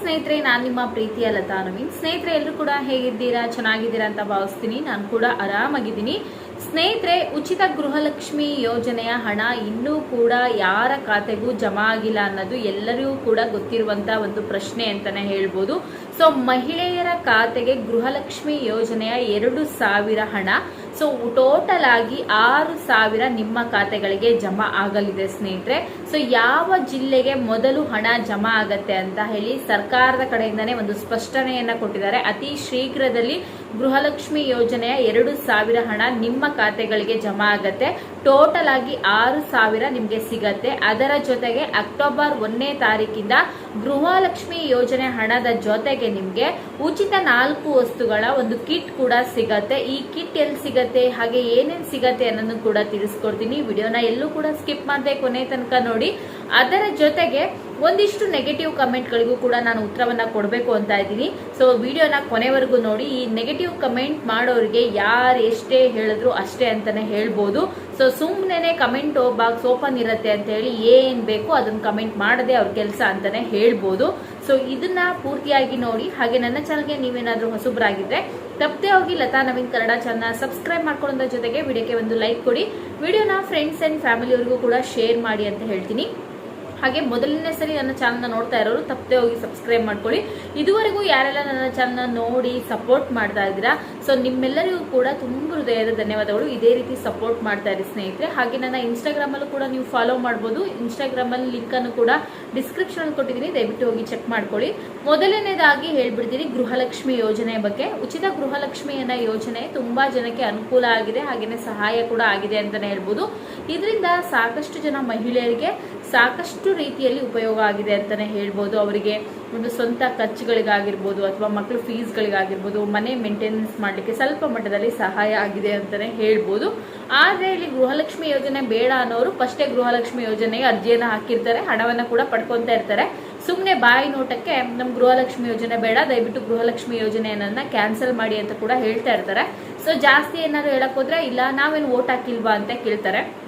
ಸ್ನೇಹಿತರೆ, ನಾನು ನಿಮ್ಮ ಪ್ರೀತಿಯ ಲತಾ ನವೀನ್. ಸ್ನೇಹಿತರೆ, ಎಲ್ಲರೂ ಕೂಡ ಹೇಗಿದ್ದೀರಾ? ಚೆನ್ನಾಗಿದ್ದೀರಾ ಅಂತ ಭಾವಿಸ್ತೀನಿ. ನಾನು ಕೂಡ ಆರಾಮಾಗಿದ್ದೀನಿ. ಸ್ನೇಹಿತರೆ, ಉಚಿತ ಗೃಹಲಕ್ಷ್ಮಿ ಯೋಜನೆಯ ಹಣ ಇನ್ನೂ ಕೂಡ ಯಾರ ಖಾತೆಗೂ ಜಮಾ ಆಗಿಲ್ಲ ಅನ್ನೋದು ಎಲ್ಲರಿಗೂ ಕೂಡ ಗೊತ್ತಿರುವಂತ ಒಂದು ಪ್ರಶ್ನೆ ಅಂತಾನೆ ಹೇಳ್ಬೋದು. ಸೊ ಮಹಿಳೆಯರ ಖಾತೆಗೆ ಗೃಹಲಕ್ಷ್ಮಿ ಯೋಜನೆಯ ಎರಡು ಸಾವಿರ ಹಣ. ಸೊ ಟೋಟಲ್ ಆಗಿ ಆರು ಸಾವಿರ ನಿಮ್ಮ ಖಾತೆಗಳಿಗೆ ಜಮಾ ಆಗಲಿದೆ ಸ್ನೇಹಿತರೆ. ಸೊ ಯಾವ ಜಿಲ್ಲೆಗೆ ಮೊದಲು ಹಣ ಜಮಾ ಆಗತ್ತೆ ಅಂತ ಹೇಳಿ ಸರ್ಕಾರದ ಕಡೆಯಿಂದನೇ ಒಂದು ಸ್ಪಷ್ಟನೆಯನ್ನ ಕೊಟ್ಟಿದ್ದಾರೆ. ಅತಿ ಶೀಘ್ರದಲ್ಲಿ ಗೃಹಲಕ್ಷ್ಮಿ ಯೋಜನೆಯ ಎರಡು ಸಾವಿರ ಹಣ ನಿಮ್ಮ ಖಾತೆಗಳಿಗೆ ಜಮಾ ಆಗತ್ತೆ. ಟೋಟಲ್ ಆಗಿ ಆರು ಸಾವಿರ ನಿಮಗೆ ಸಿಗತ್ತೆ. ಅದರ ಜೊತೆಗೆ ಅಕ್ಟೋಬರ್ ಒಂದನೇ ತಾರೀಕಿಂದ ಗೃಹಲಕ್ಷ್ಮಿ ಯೋಜನೆ ಹಣದ ಜೊತೆಗೆ ನಿಮಗೆ ಉಚಿತ ನಾಲ್ಕು ವಸ್ತುಗಳ ಒಂದು ಕಿಟ್ ಕೂಡ ಸಿಗತ್ತೆ. ಈ ಕಿಟ್ ಎಲ್ಲಿ ಸಿಗತ್ತೆ, ಹಾಗೆ ಏನೇನು ಸಿಗತ್ತೆ ಅನ್ನೋದನ್ನು ಕೂಡ ತಿಳಿಸ್ಕೊಡ್ತೀನಿ. ವಿಡಿಯೋನ ಎಲ್ಲೂ ಕೂಡ ಸ್ಕಿಪ್ ಮಾಡದೆ ಕೊನೆ ತನಕ ನೋಡಿ. ಅದರ ಜೊತೆಗೆ ಒಂದಿಷ್ಟು ನೆಗೆಟಿವ್ ಕಮೆಂಟ್ಗಳಿಗೂ ಕೂಡ ನಾನು ಉತ್ತರವನ್ನ ಕೊಡಬೇಕು ಅಂತ ಇದ್ದೀನಿ. ಸೊ ವಿಡಿಯೋನ ಕೊನೆವರೆಗೂ ನೋಡಿ. ಈ ನೆಗೆಟಿವ್ ಕಮೆಂಟ್ ಮಾಡೋರಿಗೆ ಯಾರು ಎಷ್ಟೇ ಹೇಳಿದ್ರು ಅಷ್ಟೇ ಅಂತಾನೆ ಹೇಳ್ಬೋದು. ಸೊ ಸುಮ್ಮನೆ ಕಮೆಂಟ್ ಬಾಕ್ಸ್ ಓಪನ್ ಇರುತ್ತೆ ಅಂತ ಹೇಳಿ ಏನ್ ಬೇಕು ಅದನ್ನ ಕಮೆಂಟ್ ಮಾಡದೆ ಅವ್ರ ಕೆಲಸ ಅಂತಾನೆ ಹೇಳ್ಬೋದು. ಸೊ ಇದನ್ನ ಪೂರ್ತಿಯಾಗಿ ನೋಡಿ. ಹಾಗೆ ನನ್ನ ಚಾನಲ್ಗೆ ನೀವೇನಾದ್ರೂ ಹೊಸಬ್ರಾಗಿದ್ರೆ ತಪ್ಪದೆ ಹೋಗಿ ಲತಾ ನವೀನ್ ಕನ್ನಡ ಚಾನಲ್ ಸಬ್ಸ್ಕ್ರೈಬ್ ಮಾಡ್ಕೊಳ್ಳೋದ್ರ ಜೊತೆಗೆ ವಿಡಿಯೋಕ್ಕೆ ಒಂದು ಲೈಕ್ ಕೊಡಿ. ವಿಡಿಯೋನ ಫ್ರೆಂಡ್ಸ್ ಅಂಡ್ ಫ್ಯಾಮಿಲಿಯವರಿಗೂ ಕೂಡ ಶೇರ್ ಮಾಡಿ ಅಂತ ಹೇಳ್ತೀನಿ. ಹಾಗೆ ಮೊದಲನೇ ಸರಿ ನನ್ನ ಚಾನಲ್ನ ನೋಡ್ತಾ ಇರೋರು ತಪ್ಪದೆ ಹೋಗಿ ಸಬ್ಸ್ಕ್ರೈಬ್ ಮಾಡ್ಕೊಳ್ಳಿ. ಇದುವರೆಗೂ ಯಾರೆಲ್ಲ ನನ್ನ ಚಾನಲ್ನ ನೋಡಿ ಸಪೋರ್ಟ್ ಮಾಡ್ತಾ ಇದ್ದೀರಾ? ಸೊ ನಿಮ್ಮೆಲ್ಲರಿಗೂ ಕೂಡ ತುಂಬ ಹೃದಯದ ಧನ್ಯವಾದಗಳು. ಇದೇ ರೀತಿ ಸಪೋರ್ಟ್ ಮಾಡ್ತಾ ಇರಿ ಸ್ನೇಹಿತರೆ. ಹಾಗೆ ನನ್ನ ಇನ್ಸ್ಟಾಗ್ರಾಮಲ್ಲೂ ಕೂಡ ನೀವು ಫಾಲೋ ಮಾಡ್ಬೋದು. ಇನ್ಸ್ಟಾಗ್ರಾಮಲ್ಲಿ ಲಿಂಕನ್ನು ಕೂಡ ಡಿಸ್ಕ್ರಿಪ್ಷನ್ ಕೊಟ್ಟಿದ್ದೀನಿ. ದಯವಿಟ್ಟು ಹೋಗಿ ಚೆಕ್ ಮಾಡ್ಕೊಳ್ಳಿ. ಮೊದಲನೇದಾಗಿ ಹೇಳ್ಬಿಡ್ತೀನಿ ಗೃಹಲಕ್ಷ್ಮಿ ಯೋಜನೆ ಬಗ್ಗೆ. ಉಚಿತ ಗೃಹಲಕ್ಷ್ಮಿಯನ್ನ ಯೋಜನೆ ತುಂಬಾ ಜನಕ್ಕೆ ಅನುಕೂಲ ಆಗಿದೆ. ಹಾಗೆಯೇ ಸಹಾಯ ಕೂಡ ಆಗಿದೆ ಅಂತಲೇ ಹೇಳ್ಬೋದು. ಇದರಿಂದ ಸಾಕಷ್ಟು ಜನ ಮಹಿಳೆಯರಿಗೆ ಸಾಕಷ್ಟು ರೀತಿಯಲ್ಲಿ ಉಪಯೋಗ ಆಗಿದೆ ಅಂತಾನೆ ಹೇಳ್ಬೋದು. ಅವರಿಗೆ ಒಂದು ಸ್ವಂತ ಖರ್ಚುಗಳಿಗಾಗಿರ್ಬೋದು ಅಥವಾ ಮಕ್ಕಳು ಫೀಸ್ಗಳಿಗಾಗಿರ್ಬೋದು ಮನೆ ಮೇಂಟೆನೆನ್ಸ್ ಮಾಡಲಿಕ್ಕೆ ಸ್ವಲ್ಪ ಮಟ್ಟದಲ್ಲಿ ಸಹಾಯ ಆಗಿದೆ ಅಂತಾನೆ ಹೇಳ್ಬೋದು. ಆದರೆ ಇಲ್ಲಿ ಗೃಹಲಕ್ಷ್ಮಿ ಯೋಜನೆ ಬೇಡ ಅನ್ನೋರು ಫಸ್ಟೇ ಗೃಹಲಕ್ಷ್ಮಿ ಯೋಜನೆಗೆ ಅರ್ಜಿಯನ್ನು ಹಾಕಿರ್ತಾರೆ, ಹಣವನ್ನು ಕೂಡ ಪಡ್ಕೊತಾ ಇರ್ತಾರೆ. ಸುಮ್ಮನೆ ಬಾಯಿ ನೋಟಕ್ಕೆ ನಮ್ಮ ಗೃಹಲಕ್ಷ್ಮಿ ಯೋಜನೆ ಬೇಡ, ದಯವಿಟ್ಟು ಗೃಹಲಕ್ಷ್ಮಿ ಯೋಜನೆಯನ್ನ ಕ್ಯಾನ್ಸಲ್ ಮಾಡಿ ಅಂತ ಕೂಡ ಹೇಳ್ತಾ ಇರ್ತಾರೆ. ಸೊ ಜಾಸ್ತಿ ಏನಾದ್ರು ಹೇಳಕ್ಕೆ ಹೋದ್ರೆ, ಇಲ್ಲ, ನಾವೇನು ಓಟ್ ಹಾಕಿಲ್ವಾ? ಅಂತ ಕೇಳ್ತಾರೆ.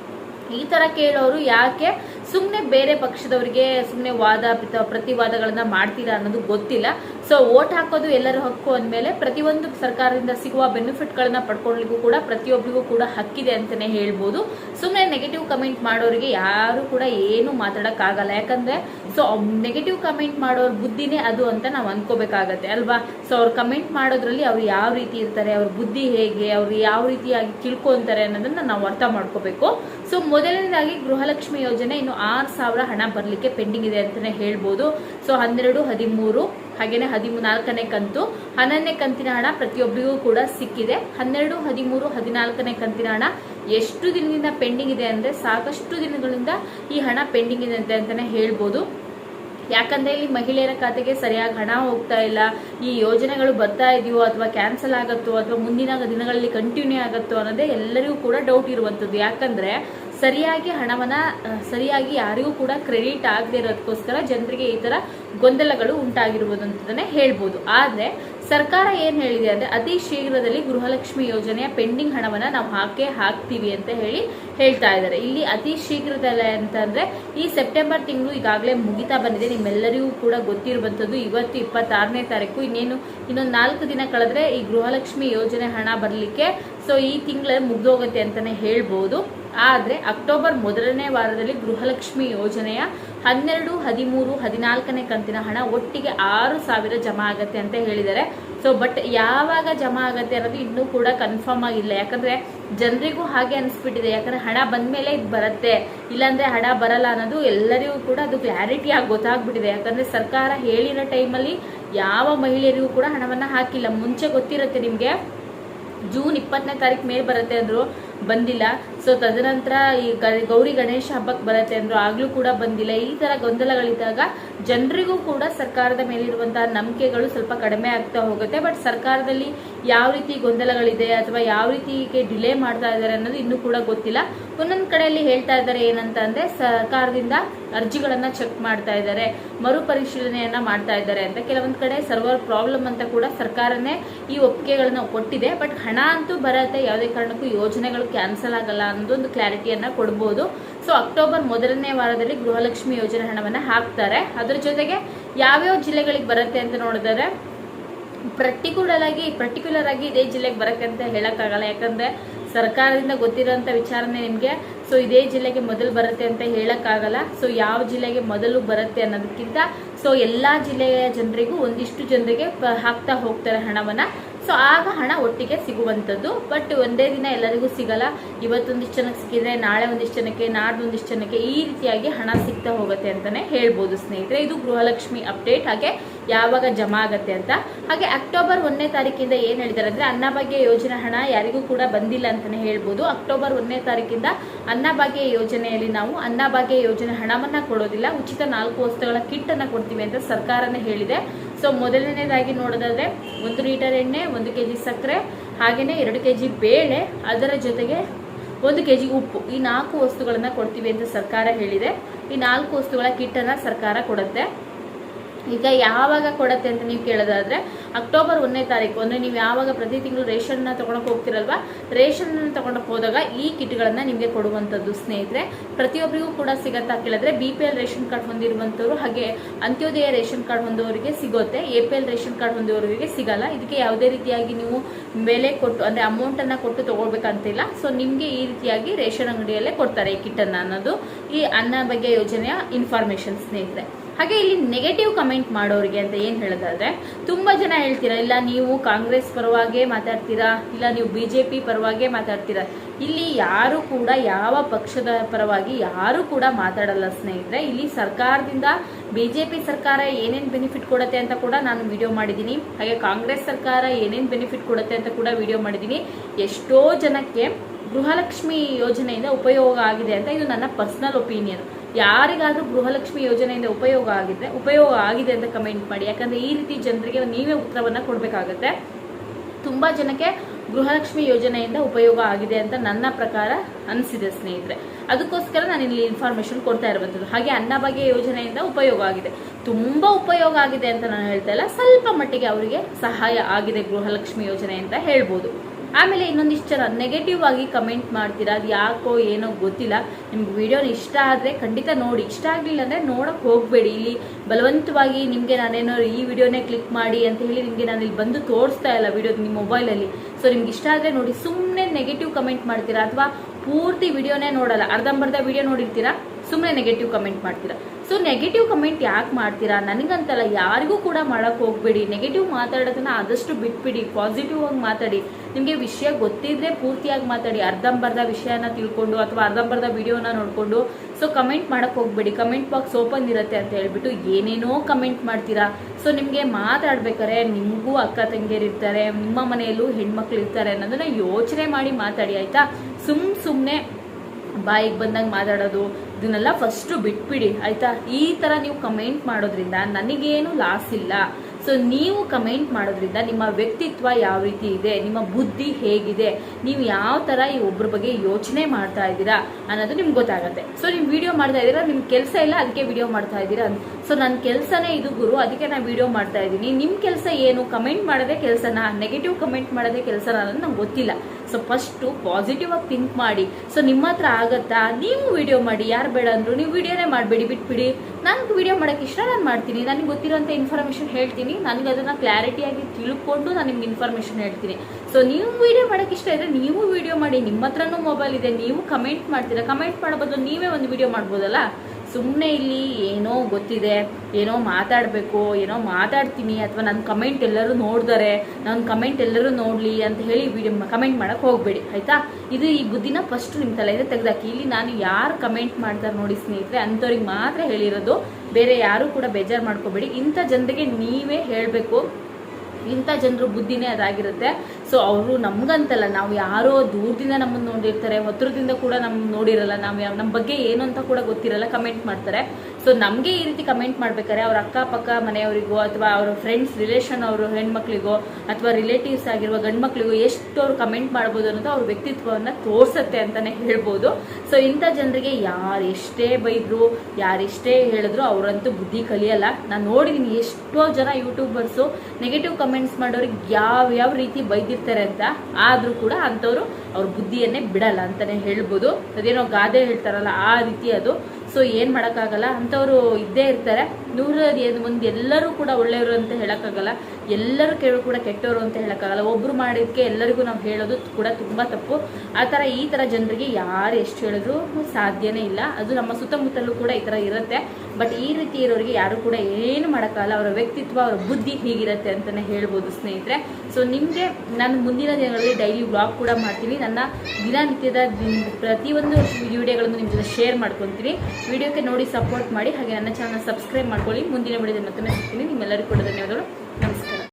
ಈ ತರ ಕೇಳೋರು ಯಾಕೆ ಸುಮ್ಮನೆ ಬೇರೆ ಪಕ್ಷದವರಿಗೆ ಸುಮ್ಮನೆ ವಾದ ಪ್ರತಿ- ಪ್ರತಿವಾದಗಳನ್ನ ಮಾಡ್ತೀರಾ ಅನ್ನೋದು ಗೊತ್ತಿಲ್ಲ. ಸೊ ಓಟ್ ಹಾಕೋದು ಎಲ್ಲರ ಹಕ್ಕು ಅಂದಮೇಲೆ ಪ್ರತಿಯೊಂದು ಸರ್ಕಾರದಿಂದ ಸಿಗುವ ಬೆನಿಫಿಟ್ಗಳನ್ನ ಪಡ್ಕೊಳ್ಳಿಗೂ ಕೂಡ ಪ್ರತಿಯೊಬ್ಬರಿಗೂ ಕೂಡ ಹಕ್ಕಿದೆ ಅಂತಾನೆ ಹೇಳ್ಬೋದು. ಸುಮ್ಮನೆ ನೆಗೆಟಿವ್ ಕಮೆಂಟ್ ಮಾಡೋರಿಗೆ ಯಾರು ಕೂಡ ಏನು ಮಾತಾಡೋಕ್ಕಾಗಲ್ಲ. ಯಾಕಂದ್ರೆ ಸೊ ನೆಗೆಟಿವ್ ಕಮೆಂಟ್ ಮಾಡೋರ್ ಬುದ್ಧಿನೇ ಅದು ಅಂತ ನಾವು ಅನ್ಕೋಬೇಕಾಗತ್ತೆ, ಅಲ್ವಾ? ಸೊ ಅವ್ರು ಕಮೆಂಟ್ ಮಾಡೋದ್ರಲ್ಲಿ ಅವ್ರು ಯಾವ ರೀತಿ ಇರ್ತಾರೆ, ಅವ್ರ ಬುದ್ಧಿ ಹೇಗೆ, ಅವ್ರು ಯಾವ ರೀತಿಯಾಗಿ ತಿಳ್ಕೊಂತಾರೆ ಅನ್ನೋದನ್ನ ನಾವು ಅರ್ಥ ಮಾಡ್ಕೋಬೇಕು. ಸೊ ಮೊದಲನೇದಾಗಿ ಗೃಹಲಕ್ಷ್ಮಿ ಯೋಜನೆ ಇನ್ನು ಆರು ಸಾವಿರ ಹಣ ಬರಲಿಕ್ಕೆ ಪೆಂಡಿಂಗ್ ಇದೆ ಅಂತಲೇ ಹೇಳ್ಬೋದು. ಸೊ, ಹನ್ನೆರಡು, ಹದಿಮೂರು ಹಾಗೆಯೇ ಹದಿನಾಲ್ಕನೇ ಕಂತು. ಹನ್ನೊಂದನೇ ಕಂತಿನ ಹಣ ಪ್ರತಿಯೊಬ್ಬರಿಗೂ ಕೂಡ ಸಿಕ್ಕಿದೆ. ಹನ್ನೆರಡು, ಹದಿಮೂರು, ಹದಿನಾಲ್ಕನೇ ಕಂತಿನ ಹಣ ಎಷ್ಟು ದಿನದಿಂದ ಪೆಂಡಿಂಗ್ ಇದೆ ಅಂದರೆ ಸಾಕಷ್ಟು ದಿನಗಳಿಂದ ಈ ಹಣ ಪೆಂಡಿಂಗ್ ಇದೆ ಅಂತ ಅಂತಲೇ ಹೇಳ್ಬೋದು. ಯಾಕಂದ್ರೆ ಇಲ್ಲಿ ಮಹಿಳೆಯರ ಖಾತೆಗೆ ಸರಿಯಾಗಿ ಹಣ ಹೋಗ್ತಾ ಇಲ್ಲ. ಈ ಯೋಜನೆಗಳು ಬರ್ತಾ ಇದೆಯೋ ಅಥವಾ ಕ್ಯಾನ್ಸಲ್ ಆಗತ್ತೋ ಅಥವಾ ಮುಂದಿನ ದಿನಗಳಲ್ಲಿ ಕಂಟಿನ್ಯೂ ಆಗತ್ತೋ ಅನ್ನೋದೇ ಎಲ್ಲರಿಗೂ ಕೂಡ ಡೌಟ್ ಇರುವಂಥದ್ದು. ಯಾಕಂದ್ರೆ ಸರಿಯಾಗಿ ಹಣವನ್ನ ಸರಿಯಾಗಿ ಯಾರಿಗೂ ಕೂಡ ಕ್ರೆಡಿಟ್ ಆಗದೆ ಇರೋದಕ್ಕೋಸ್ಕರ ಜನರಿಗೆ ಈ ತರ ಗೊಂದಲಗಳು ಉಂಟಾಗಿರುವುದು ಅಂತಲೇ ಹೇಳ್ಬೋದು. ಆದ್ರೆ ಸರ್ಕಾರ ಏನ್ ಹೇಳಿದೆ ಅಂದ್ರೆ ಅತಿ ಶೀಘ್ರದಲ್ಲಿ ಗೃಹಲಕ್ಷ್ಮಿ ಯೋಜನೆಯ ಪೆಂಡಿಂಗ್ ಹಣವನ್ನ ನಾವು ಹಾಕೇ ಹಾಕ್ತೀವಿ ಅಂತ ಹೇಳಿ ಹೇಳ್ತಾ ಇದ್ದಾರೆ. ಇಲ್ಲಿ ಅತಿ ಶೀಘ್ರದಲ್ಲೇ ಅಂತಂದ್ರೆ ಈ ಸೆಪ್ಟೆಂಬರ್ ತಿಂಗಳು ಈಗಾಗಲೇ ಮುಗಿತಾ ಬಂದಿದೆ. ನಿಮ್ಮೆಲ್ಲರಿಗೂ ಕೂಡ ಗೊತ್ತಿರುವಂಥದ್ದು ಇವತ್ತು ಇಪ್ಪತ್ತಾರನೇ ತಾರೀಕು. ಇನ್ನೇನು, ಇನ್ನೊಂದು ನಾಲ್ಕು ದಿನ ಕಳೆದ್ರೆ ಈ ಗೃಹಲಕ್ಷ್ಮಿ ಯೋಜನೆ ಹಣ ಬರಲಿಕ್ಕೆ ಸೊ ಈ ತಿಂಗಳ ಮುಗ್ದೋಗುತ್ತೆ ಅಂತಲೇ ಹೇಳ್ಬೋದು. ಆದರೆ, ಅಕ್ಟೋಬರ್ ಮೊದಲನೇ ವಾರದಲ್ಲಿ ಗೃಹಲಕ್ಷ್ಮಿ ಯೋಜನೆಯ ಹನ್ನೆರಡು, ಹದಿಮೂರು, ಹದಿನಾಲ್ಕನೇ ಕಂತಿನ ಹಣ ಒಟ್ಟಿಗೆ ಆರು ಸಾವಿರ ಜಮಾ ಆಗತ್ತೆ ಅಂತ ಹೇಳಿದ್ದಾರೆ. ಸೊ ಬಟ್ ಯಾವಾಗ ಜಮಾ ಆಗತ್ತೆ ಅನ್ನೋದು ಇನ್ನೂ ಕೂಡ ಕನ್ಫರ್ಮ್ ಆಗಿಲ್ಲ. ಯಾಕಂದ್ರೆ, ಜನರಿಗೂ ಹಾಗೆ ಅನಿಸ್ಬಿಟ್ಟಿದೆ. ಯಾಕಂದ್ರೆ, ಹಣ ಬಂದ್ಮೇಲೆ ಇದು ಬರುತ್ತೆ. ಇಲ್ಲಾಂದ್ರೆ ಹಣ ಬರಲ್ಲ ಅನ್ನೋದು ಎಲ್ಲರಿಗೂ ಕೂಡ ಅದು ಕ್ಲಾರಿಟಿ ಆಗಿ ಗೊತ್ತಾಗ್ಬಿಟ್ಟಿದೆ. ಯಾಕಂದ್ರೆ, ಸರ್ಕಾರ ಹೇಳಿರೋ ಟೈಮಲ್ಲಿ ಯಾವ ಮಹಿಳೆಯರಿಗೂ ಕೂಡ ಹಣವನ್ನ ಹಾಕಿಲ್ಲ. ಮುಂಚೆ ಗೊತ್ತಿರುತ್ತೆ ನಿಮ್ಗೆ. ಜೂನ್ ಇಪ್ಪತ್ತನೇ ತಾರೀಕು ಮೇಲೆ ಬರುತ್ತೆ ಅಂದ್ರು ಬಂದಿಲ್ಲ. ಸೊ ತದನಂತರ ಈ ಗೌರಿ ಗಣೇಶ ಹಬ್ಬಕ್ಕೆ ಬರುತ್ತೆ ಅಂದ್ರು, ಆಗ್ಲೂ ಕೂಡ ಬಂದಿಲ್ಲ. ಈ ತರ ಗೊಂದಲಗಳಿದ್ದಾಗ ಜನರಿಗೂ ಕೂಡ ಸರ್ಕಾರದ ಮೇಲಿರುವಂತಹ ನಂಬಿಕೆಗಳು ಸ್ವಲ್ಪ ಕಡಿಮೆ ಆಗ್ತಾ ಹೋಗುತ್ತೆ. ಬಟ್ ಸರ್ಕಾರದಲ್ಲಿ ಯಾವ ರೀತಿ ಗೊಂದಲಗಳಿದೆ ಅಥವಾ ಯಾವ ರೀತಿಗೆ ಡಿಲೇ ಮಾಡ್ತಾ ಇದ್ದಾರೆ ಅನ್ನೋದು ಇನ್ನೂ ಕೂಡ ಗೊತ್ತಿಲ್ಲ. ಒಂದೊಂದು ಕಡೆಯಲ್ಲಿ ಹೇಳ್ತಾ ಇದ್ದಾರೆ ಏನಂತ ಅಂದ್ರೆ ಸರ್ಕಾರದಿಂದ ಅರ್ಜಿಗಳನ್ನ ಚೆಕ್ ಮಾಡ್ತಾ ಇದ್ದಾರೆ, ಮರುಪರಿಶೀಲನೆಯನ್ನ ಮಾಡ್ತಾ ಇದ್ದಾರೆ ಅಂತ. ಕೆಲವೊಂದು ಕಡೆ ಸರ್ವರ್ ಪ್ರಾಬ್ಲಮ್ ಅಂತ ಕೂಡ ಸರ್ಕಾರನೇ ಈ ಒಪ್ಪಿಗೆಗಳನ್ನ ಕೊಟ್ಟಿದೆ. ಬಟ್ ಹಣ ಅಂತೂ ಬರತ್ತೆ, ಯಾವುದೇ ಕಾರಣಕ್ಕೂ ಯೋಜನೆಗಳು ಕ್ಯಾನ್ಸಲ್ ಆಗಲ್ಲ ಅನ್ನೋದೊಂದು ಕ್ಲಾರಿಟಿಯನ್ನ ಕೊಡ್ಬೋದು. ಸೊ ಅಕ್ಟೋಬರ್ ಮೊದಲನೇ ವಾರದಲ್ಲಿ ಗೃಹಲಕ್ಷ್ಮಿ ಯೋಜನೆ ಹಣವನ್ನ ಹಾಕ್ತಾರೆ. ಅದ್ರ ಜೊತೆಗೆ ಯಾವ್ಯಾವ ಜಿಲ್ಲೆಗಳಿಗೆ ಬರುತ್ತೆ ಅಂತ ನೋಡಿದರೆ ಪರ್ಟಿಕ್ಯುಲರ್ ಆಗಿ ಪರ್ಟಿಕ್ಯುಲರ್ ಆಗಿ ಇದೇ ಜಿಲ್ಲೆಗೆ ಬರಕ್ಕೆ ಅಂತ ಹೇಳಕ್ಕಾಗಲ್ಲ. ಯಾಕಂದ್ರೆ ಸರ್ಕಾರದಿಂದ ಗೊತ್ತಿರೋಂಥ ವಿಚಾರನೇ ನಿಮಗೆ ಸೊ ಇದೇ ಜಿಲ್ಲೆಗೆ ಮೊದಲು ಬರುತ್ತೆ ಅಂತ ಹೇಳಕ್ಕಾಗಲ್ಲ. ಸೊ ಯಾವ ಜಿಲ್ಲೆಗೆ ಮೊದಲು ಬರುತ್ತೆ ಅನ್ನೋದಕ್ಕಿಂತ ಸೊ ಎಲ್ಲಾ ಜಿಲ್ಲೆಯ ಜನರಿಗೂ ಒಂದಿಷ್ಟು ಜನರಿಗೆ ಹಾಕ್ತಾ ಹೋಗ್ತಾರೆ ಹಣವನ್ನ. ಸೊ ಆಗ ಹಣ ಒಟ್ಟಿಗೆ ಸಿಗುವಂಥದ್ದು. ಬಟ್ ಒಂದೇ ದಿನ ಎಲ್ಲರಿಗೂ ಸಿಗಲ್ಲ. ಇವತ್ತೊಂದಿಷ್ಟು ಜನಕ್ಕೆ ಸಿಕ್ಕಿದ್ರೆ ನಾಳೆ ಒಂದಿಷ್ಟು ಜನಕ್ಕೆ, ನಾಡ್ದು ಒಂದಿಷ್ಟು ಜನಕ್ಕೆ ಈ ರೀತಿಯಾಗಿ ಹಣ ಸಿಗ್ತಾ ಹೋಗುತ್ತೆ ಅಂತಾನೆ ಹೇಳ್ಬೋದು ಸ್ನೇಹಿತರೆ. ಇದು ಗೃಹಲಕ್ಷ್ಮಿ ಅಪ್ಡೇಟ್ ಹಾಗೆ ಯಾವಾಗ ಜಮಾ ಆಗತ್ತೆ ಅಂತ. ಹಾಗೆ ಅಕ್ಟೋಬರ್ ಒಂದನೇ ತಾರೀಕಿಂದ ಏನ್ ಹೇಳ್ತಾರೆ ಅಂದ್ರೆ ಅನ್ನಭಾಗ್ಯ ಯೋಜನೆ ಹಣ ಯಾರಿಗೂ ಕೂಡ ಬಂದಿಲ್ಲ ಅಂತಾನೆ ಹೇಳ್ಬೋದು. ಅಕ್ಟೋಬರ್ ಒಂದನೇ ತಾರೀಕಿಂದ ಅನ್ನಭಾಗ್ಯ ಯೋಜನೆಯಲ್ಲಿ ನಾವು ಅನ್ನಭಾಗ್ಯ ಯೋಜನೆ ಹಣವನ್ನ ಕೊಡೋದಿಲ್ಲ. ಉಚಿತ ನಾಲ್ಕು ವಸ್ತುಗಳ ಕಿಟ್ ಅನ್ನ ಕೊಡ್ತೀವಿ ಅಂತ ಸರ್ಕಾರನೇ ಹೇಳಿದೆ. ಸೊ ಮೊದಲನೇದಾಗಿ ನೋಡೋದಾದ್ರೆ ಒಂದು ಲೀಟರ್ ಎಣ್ಣೆ, ಒಂದು ಕೆಜಿ ಸಕ್ಕರೆ, ಹಾಗೇನೆ ಎರಡು ಕೆಜಿ ಬೇಳೆ, ಅದರ ಜೊತೆಗೆ ಒಂದು ಕೆಜಿ ಉಪ್ಪು. ಈ ನಾಲ್ಕು ವಸ್ತುಗಳನ್ನು ಕೊಡ್ತೀವಿ ಅಂತ ಸರ್ಕಾರ ಹೇಳಿದೆ. ಈ ನಾಲ್ಕು ವಸ್ತುಗಳ ಕಿಟ್ ಅನ್ನ ಸರ್ಕಾರ ಕೊಡುತ್ತೆ. ಈಗ ಯಾವಾಗ ಕೊಡತ್ತೆ ಅಂತ ನೀವು ಕೇಳೋದಾದ್ರೆ ಅಕ್ಟೋಬರ್ ಒಂದನೇ ತಾರೀಕು, ಅಂದರೆ ನೀವು ಯಾವಾಗ ಪ್ರತಿ ತಿಂಗಳು ರೇಷನ್ನ ತೊಗೊಳಕ್ಕೆ ಹೋಗ್ತಿರಲ್ವಾ? ರೇಷನ್ ತಗೊಂಡೋಗಿ ಹೋದಾಗ ಈ ಕಿಟ್ಗಳನ್ನು ನಿಮಗೆ ಕೊಡುವಂಥದ್ದು ಸ್ನೇಹಿತರೆ. ಪ್ರತಿಯೊಬ್ಬರಿಗೂ ಕೂಡ ಸಿಗತ್ತಾ ಕೇಳಿದ್ರೆ B P L ration card ಹೊಂದಿರುವಂಥವ್ರು ಹಾಗೆ ಅಂತ್ಯೋದಯ ರೇಷನ್ ಕಾರ್ಡ್ ಹೊಂದೋರಿಗೆ ಸಿಗುತ್ತೆ. A P L ration card ಹೊಂದಿರೋರಿಗೆ ಸಿಗಲ್ಲ. ಇದಕ್ಕೆ ಯಾವುದೇ ರೀತಿಯಾಗಿ ನೀವು ಬೆಲೆ ಕೊಟ್ಟು, ಅಂದರೆ ಅಮೌಂಟನ್ನು ಕೊಟ್ಟು ತೊಗೊಳ್ಬೇಕಂತಿಲ್ಲ. ಸೊ ನಿಮಗೆ ಈ ರೀತಿಯಾಗಿ ರೇಷನ್ ಅಂಗಡಿಯಲ್ಲೇ ಕೊಡ್ತಾರೆ ಈ ಕಿಟ್ಟನ್ನು ಅನ್ನ ಅನ್ನೋದು. ಈ ಅನ್ನ ಬಗ್ಗೆ ಯೋಜನೆಯ ಇನ್ಫಾರ್ಮೇಷನ್ ಸ್ನೇಹಿತರೆ. ಹಾಗೆ ಇಲ್ಲಿ ನೆಗೆಟಿವ್ ಕಮೆಂಟ್ ಮಾಡೋರಿಗೆ ಅಂತ ಏನ್ ಹೇಳೋದಾದ್ರೆ, ತುಂಬಾ ಜನ ಹೇಳ್ತೀರಾ, ಇಲ್ಲ ನೀವು ಕಾಂಗ್ರೆಸ್ ಪರವಾಗೇ ಮಾತಾಡ್ತೀರಾ, ಇಲ್ಲ ನೀವು ಬಿಜೆಪಿ ಪರವಾಗೇ ಮಾತಾಡ್ತೀರಾ. ಇಲ್ಲಿ ಯಾರು ಕೂಡ, ಯಾವ ಪಕ್ಷದ ಪರವಾಗಿ ಯಾರು ಕೂಡ ಮಾತಾಡಲ್ಲ ಸ್ನೇಹಿತರೆ. ಇಲ್ಲಿ ಸರ್ಕಾರದಿಂದ ಬಿಜೆಪಿ ಸರ್ಕಾರ ಏನೇನ್ ಬೆನಿಫಿಟ್ ಕೊಡುತ್ತೆ ಅಂತ ಕೂಡ ನಾನು ವಿಡಿಯೋ ಮಾಡಿದ್ದೀನಿ. ಹಾಗೆ ಕಾಂಗ್ರೆಸ್ ಸರ್ಕಾರ ಏನೇನ್ ಬೆನಿಫಿಟ್ ಕೊಡುತ್ತೆ ಅಂತ ಕೂಡ ವಿಡಿಯೋ ಮಾಡಿದ್ದೀನಿ. ಎಷ್ಟೋ ಜನಕ್ಕೆ ಗೃಹಲಕ್ಷ್ಮಿ ಯೋಜನೆಯಿಂದ ಉಪಯೋಗ ಆಗಿದೆ ಅಂತ ಇದು ನನ್ನ ಪರ್ಸನಲ್ ಒಪಿನಿಯನ್ ಯಾರಿಗಾದರೂ ಗೃಹಲಕ್ಷ್ಮಿ ಯೋಜನೆಯಿಂದ ಉಪಯೋಗ ಆಗಿದ್ರೆ ಉಪಯೋಗ ಆಗಿದೆ ಅಂತ ಕಮೆಂಟ್ ಮಾಡಿ. ಯಾಕಂದ್ರೆ ಈ ರೀತಿ ಜನರಿಗೆ ನೀವೇ ಉತ್ತರವನ್ನು ಕೊಡಬೇಕಾಗತ್ತೆ. ತುಂಬಾ ಜನಕ್ಕೆ ಗೃಹಲಕ್ಷ್ಮಿ ಯೋಜನೆಯಿಂದ ಉಪಯೋಗ ಆಗಿದೆ ಅಂತ ನನ್ನ ಪ್ರಕಾರ ಅನಿಸಿದೆ ಸ್ನೇಹಿತರೆ. ಅದಕ್ಕೋಸ್ಕರ ನಾನು ಇಲ್ಲಿ ಇನ್ಫಾರ್ಮೇಶನ್ ಕೊಡ್ತಾ ಇರುವಂಥದ್ದು. ಹಾಗೆ ಅನ್ನಭಾಗ್ಯ ಯೋಜನೆಯಿಂದ ಉಪಯೋಗ ಆಗಿದೆ. ತುಂಬಾ ಉಪಯೋಗ ಆಗಿದೆ ಅಂತ ನಾನು ಹೇಳ್ತಾ ಇಲ್ಲ. ಸ್ವಲ್ಪ ಮಟ್ಟಿಗೆ ಅವರಿಗೆ ಸಹಾಯ ಆಗಿದೆ ಗೃಹಲಕ್ಷ್ಮಿ ಯೋಜನೆ ಅಂತ ಹೇಳ್ಬೋದು. ಆಮೇಲೆ ಇನ್ನೊಂದಿಷ್ಟು ಜನ ನೆಗೆಟಿವ್ ಆಗಿ ಕಮೆಂಟ್ ಮಾಡ್ತೀರಾ, ಅದು ಯಾಕೋ ಏನೋ ಗೊತ್ತಿಲ್ಲ. ನಿಮ್ಗೆ ವಿಡಿಯೋನ ಇಷ್ಟ ಆದರೆ ಖಂಡಿತ ನೋಡಿ. ಇಷ್ಟ ಆಗಲಿಲ್ಲ ಅಂದರೆ ನೋಡೋಕೆ ಹೋಗಬೇಡಿ. ಇಲ್ಲಿ ಬಲವಂತವಾಗಿ ನಿಮಗೆ ನಾನೇನೋ ಈ ವಿಡಿಯೋನೇ ಕ್ಲಿಕ್ ಮಾಡಿ ಅಂತ ಹೇಳಿ ನಿಮಗೆ ನಾನು ಇಲ್ಲಿ ಬಂದು ತೋರಿಸ್ತಾ ಇಲ್ಲ ವಿಡಿಯೋ ನಿಮ್ಮ ಮೊಬೈಲಲ್ಲಿ ಸೊ ನಿಮ್ಗೆ ಇಷ್ಟ ಆದರೆ ನೋಡಿ. ಸುಮ್ಮನೆ ನೆಗೆಟಿವ್ ಕಮೆಂಟ್ ಮಾಡ್ತೀರಾ ಅಥವಾ ಪೂರ್ತಿ ವಿಡಿಯೋನೇ ನೋಡಲ್ಲ, ಅರ್ಧಂಬರ್ಧ ವಿಡಿಯೋ ನೋಡಿರ್ತೀರಾ ಸುಮ್ಮನೆ ನೆಗೆಟಿವ್ ಕಮೆಂಟ್ ಮಾಡ್ತೀರಾ. ಸೊ ನೆಗೆಟಿವ್ ಕಮೆಂಟ್ ಯಾಕೆ ಮಾಡ್ತೀರಾ? ನನಗಂತಲ್ಲ ಯಾರಿಗೂ ಕೂಡ ಮಾಡೋಕ್ಕೆ ಹೋಗಬೇಡಿ. ನೆಗೆಟಿವ್ ಮಾತಾಡೋದನ್ನ ಆದಷ್ಟು ಬಿಟ್ಬಿಡಿ. ಪಾಸಿಟಿವ್ ಆಗಿ ಮಾತಾಡಿ. ನಿಮಗೆ ವಿಷಯ ಗೊತ್ತಿದ್ರೆ ಪೂರ್ತಿಯಾಗಿ ಮಾತಾಡಿ. ಅರ್ಧಂಬರ್ಧ ವಿಷಯನ ತಿಳ್ಕೊಂಡು ಅಥವಾ ಅರ್ಧಂಬರ್ಧ ವಿಡಿಯೋನ ನೋಡಿಕೊಂಡು. ಸೊ ಕಮೆಂಟ್ ಮಾಡಕ್ ಹೋಗ್ಬೇಡಿ. ಕಮೆಂಟ್ ಬಾಕ್ಸ್ ಓಪನ್ ಇರುತ್ತೆ ಅಂತ ಹೇಳ್ಬಿಟ್ಟು ಏನೇನೋ ಕಮೆಂಟ್ ಮಾಡ್ತೀರಾ. ಸೊ ನಿಮಗೆ ಮಾತಾಡ್ಬೇಕಾರೆ ನಿಮಗೂ ಅಕ್ಕ ತಂಗಿಯರಿರ್ತಾರೆ ನಿಮ್ಮ ಮನೆಯಲ್ಲೂ ಹೆಣ್ಮಕ್ಳು ಇರ್ತಾರೆ ಅನ್ನೋದನ್ನ ಯೋಚನೆ ಮಾಡಿ ಮಾತಾಡಿ, ಆಯ್ತಾ? ಸುಮ್ ಸುಮ್ಮನೆ ಬಾಯಿಗೆ ಬಂದಂಗೆ ಮಾತಾಡೋದು, ಇದನ್ನೆಲ್ಲ ಫಸ್ಟು ಬಿಟ್ಬಿಡಿ, ಆಯ್ತಾ? ಈ ಥರ ನೀವು ಕಮೆಂಟ್ ಮಾಡೋದ್ರಿಂದ ನನಗೇನು ಲಾಸ್ ಇಲ್ಲ. ಸೊ ನೀವು ಕಮೆಂಟ್ ಮಾಡೋದ್ರಿಂದ ನಿಮ್ಮ ವ್ಯಕ್ತಿತ್ವ ಯಾವ ರೀತಿ ಇದೆ, ನಿಮ್ಮ ಬುದ್ಧಿ ಹೇಗಿದೆ, ನೀವು ಯಾವ ಥರ ಈ ಒಬ್ಬರ ಬಗ್ಗೆ ಯೋಚನೆ ಮಾಡ್ತಾ ಇದ್ದೀರಾ ಅನ್ನೋದು ನಿಮ್ಗೆ ಗೊತ್ತಾಗುತ್ತೆ. ಸೊ ನೀವು ವಿಡಿಯೋ ಮಾಡ್ತಾ ಇದ್ದೀರಾ ನಿಮ್ಮ ಕೆಲಸ ಇಲ್ಲ, ಅದಕ್ಕೆ ವಿಡಿಯೋ ಮಾಡ್ತಾ ಇದ್ದೀರಾ ಸೊ ನನ್ನ ಕೆಲಸನೇ ಇದು ಗುರು, ಅದಕ್ಕೆ ನಾನು ವಿಡಿಯೋ ಮಾಡ್ತಾ ಇದ್ದೀನಿ. ನಿಮ್ಮ ಕೆಲಸ ಏನು? ಕಮೆಂಟ್ ಮಾಡೋದೇ ಕೆಲಸನ? ನೆಗೆಟಿವ್ ಕಮೆಂಟ್ ಮಾಡೋದೇ ಕೆಲಸನ ಅನ್ನೋದು ನಂಗೆ ಗೊತ್ತಿಲ್ಲ. ಸೊ ಫಸ್ಟು ಪಾಸಿಟಿವ್ ಆಗಿ ಥಿಂಕ್ ಮಾಡಿ. ಸೊ ನಿಮ್ಮ ಹತ್ರ ಆಗತ್ತಾ? ನೀವು ವಿಡಿಯೋ ಮಾಡಿ. ಯಾರು ಬೇಡ ಅಂದರು, ನೀವು ವಿಡಿಯೋನೇ ಮಾಡಬೇಡಿ, ಬಿಟ್ಬಿಡಿ. ನನಗೆ ವಿಡಿಯೋ ಮಾಡೋಕ್ಕೆ ಇಷ್ಟ, ನಾನು ಮಾಡ್ತೀನಿ. ನನಗೆ ಗೊತ್ತಿರೋಂಥ ಇನ್ಫಾರ್ಮೇಷನ್ ಹೇಳ್ತೀನಿ. ನನಗೆ ಅದನ್ನು ಕ್ಲಾರಿಟಿಯಾಗಿ ತಿಳ್ಕೊಂಡು ನಾನು ನಿಮ್ಗೆ ಇನ್ಫಾರ್ಮೇಷನ್ ಹೇಳ್ತೀನಿ. ಸೊ ನೀವು ವಿಡಿಯೋ ಮಾಡೋಕ್ಕೆ ಇಷ್ಟ ಇದ್ದರೆ ನೀವು ವಿಡಿಯೋ ಮಾಡಿ. ನಿಮ್ಮ ಹತ್ರನೂ ಮೊಬೈಲ್ ಇದೆ. ನೀವು ಕಮೆಂಟ್ ಮಾಡ್ತೀರಾ. ಕಮೆಂಟ್ ಮಾಡೋ ಬದಲು ನೀವೇ ಒಂದು ವಿಡಿಯೋ ಮಾಡ್ಬೋದಲ್ಲ? ಸುಮ್ಮನೆ ಇಲ್ಲಿ ಏನೋ ಗೊತ್ತಿದೆ, ಏನೋ ಮಾತಾಡಬೇಕು, ಏನೋ ಮಾತಾಡ್ತೀನಿ ಅಥವಾ ನನ್ನ ಕಮೆಂಟ್ ಎಲ್ಲರೂ ನೋಡಿದರೆ ನನ್ನ ಕಮೆಂಟ್ ಎಲ್ಲರೂ ನೋಡಲಿ ಅಂತ ಹೇಳಿ ವಿಡಿಯೋ ಕಮೆಂಟ್ ಮಾಡೋಕ್ಕೆ ಹೋಗಬೇಡಿ, ಆಯ್ತಾ? ಇದು ಈ ಬುದ್ಧಿನ ಫಸ್ಟ್ ನಿಮ್ಮ ತಲೆಯಿಂದ ತೆಗೆದಾಕಿ. ಇಲ್ಲಿ ನಾನು ಯಾರು ಕಮೆಂಟ್ ಮಾಡ್ತಾರೆ ನೋಡಿ ಸ್ನೇಹಿತರೆ, ಅಂಥವ್ರಿಗೆ ಮಾತ್ರ ಹೇಳಿರೋದು. ಬೇರೆ ಯಾರೂ ಕೂಡ ಬೇಜಾರು ಮಾಡ್ಕೋಬೇಡಿ. ಇಂಥ ಜನರಿಗೆ ನೀವೇ ಹೇಳಬೇಕು. ಇಂಥ ಜನರು ಬುದ್ಧಿನೇ ಅದಾಗಿರುತ್ತೆ. ಸೊ ಅವರು ನಮ್ಗಂತಲ್ಲ, ನಾವು ಯಾರೋ ದೂರದಿಂದ ನಮ್ಮನ್ನು ನೋಡಿರ್ತಾರೆ, ಹತ್ರದಿಂದ ಕೂಡ ನಮ್ ನೋಡಿರಲ್ಲ, ನಾವು ನಮ್ಮ ಬಗ್ಗೆ ಏನು ಅಂತ ಕೂಡ ಗೊತ್ತಿರಲ್ಲ ಕಮೆಂಟ್ ಮಾಡ್ತಾರೆ. ಸೊ ನಮಗೆ ಈ ರೀತಿ ಕಮೆಂಟ್ ಮಾಡ್ಬೇಕಾದ್ರೆ ಅವ್ರ ಅಕ್ಕಪಕ್ಕ ಮನೆಯವರಿಗೋ, ಅಥವಾ ಅವ್ರ ಫ್ರೆಂಡ್ಸ್ ರಿಲೇಷನ್ ಅವರು, ಹೆಣ್ಮಕ್ಳಿಗೋ, ಅಥವಾ ರಿಲೇಟಿವ್ಸ್ ಆಗಿರುವ ಗಂಡ್ಮಕ್ಳಿಗೋ ಎಷ್ಟು ಅವ್ರು ಕಮೆಂಟ್ ಮಾಡ್ಬೋದು ಅನ್ನೋದು ಅವ್ರ ವ್ಯಕ್ತಿತ್ವವನ್ನು ತೋರಿಸುತ್ತೆ ಅಂತಾನೆ ಹೇಳ್ಬೋದು. ಸೊ ಇಂಥ ಜನರಿಗೆ ಯಾರು ಎಷ್ಟೇ ಬೈದ್ರು ಯಾರೆಷ್ಟೇ ಹೇಳಿದ್ರು ಅವರಂತೂ ಬುದ್ಧಿ ಕಲಿಯಲ್ಲ. ನಾನು ನೋಡಿದ್ದೀನಿ ಎಷ್ಟೋ ಜನ ಯೂಟ್ಯೂಬರ್ಸು ನೆಗೆಟಿವ್ ಕಮೆಂಟ್ಸ್ ಮಾಡೋರಿಗೆ ಯಾವ ಯಾವ ರೀತಿ ಬೈದಿರ್ತಾರೆ ಅಂತ ಆದ್ರೂ ಕೂಡ ಅಂಥವ್ರು ಅವ್ರ ಬುದ್ಧಿಯನ್ನೇ ಬಿಡಲ್ಲ ಅಂತಾನೆ ಹೇಳ್ಬೋದು. ಅದೇನೋ ಗಾದೆ ಹೇಳ್ತಾರಲ್ಲ ಆ ರೀತಿ ಅದು. ಸೊ ಏನು ಮಾಡೋಕ್ಕಾಗಲ್ಲ? ಅಂತವ್ರು ಇದ್ದೇ ಇರ್ತಾರೆ. ನೂರು ಮುಂದೆ ಎಲ್ಲರೂ ಕೂಡ ಒಳ್ಳೆಯವರು ಅಂತ ಹೇಳೋಕ್ಕಾಗಲ್ಲ. ಎಲ್ಲರೂ ಕೇಳು ಕೂಡ ಕೆಟ್ಟವರು ಅಂತ ಹೇಳೋಕ್ಕಾಗಲ್ಲ. ಒಬ್ರು ಮಾಡಿದ್ಕೆ ಎಲ್ಲರಿಗೂ ನಾವು ಹೇಳೋದು ಕೂಡ ತುಂಬಾ ತಪ್ಪು. ಆ ಥರ ಈ ತರ ಜನರಿಗೆ ಯಾರು ಎಷ್ಟು ಹೇಳಿದ್ರು ಸಾಧ್ಯನೇ ಇಲ್ಲ. ಅದು ನಮ್ಮ ಸುತ್ತಮುತ್ತಲೂ ಕೂಡ ಈ ತರ ಇರುತ್ತೆ. ಬಟ್ ಈ ರೀತಿ ಇರೋರಿಗೆ ಯಾರು ಕೂಡ ಏನು ಮಾಡೋಕ್ಕಾಗಲ್ಲ. ಅವರ ವ್ಯಕ್ತಿತ್ವ, ಅವರ ಬುದ್ಧಿ ಹೀಗಿರುತ್ತೆ ಅಂತಲೇ ಹೇಳ್ಬೋದು ಸ್ನೇಹಿತರೆ. ಸೊ ನಿಮಗೆ ನಾನು ಮುಂದಿನ ದಿನಗಳಲ್ಲಿ ಡೈಲಿ ವ್ಲಾಗ್ ಕೂಡ ಮಾಡ್ತೀನಿ. ನನ್ನ ದಿನನಿತ್ಯದ ದಿನ, ಪ್ರತಿಯೊಂದು ವಿಡಿಯೋಗಳನ್ನು ನಿಮ್ಮ ಜೊತೆ ಶೇರ್ ಮಾಡ್ಕೊತೀನಿ. ವಿಡಿಯೋಕ್ಕೆ ನೋಡಿ ಸಪೋರ್ಟ್ ಮಾಡಿ, ಹಾಗೆ ನನ್ನ ಚಾನಲ್ ಸಬ್ಸ್ಕ್ರೈಬ್ ಮಾಡ್ಕೊಳ್ಳಿ. ಮುಂದಿನ ವಿಡಿಯೋದಲ್ಲಿ ಮತ್ತೊಮ್ಮೆ ಸಿಗ್ತೀನಿ. ನಿಮ್ಮೆಲ್ಲರಿಗೂ ಕೂಡ ಧನ್ಯವಾದಗಳು.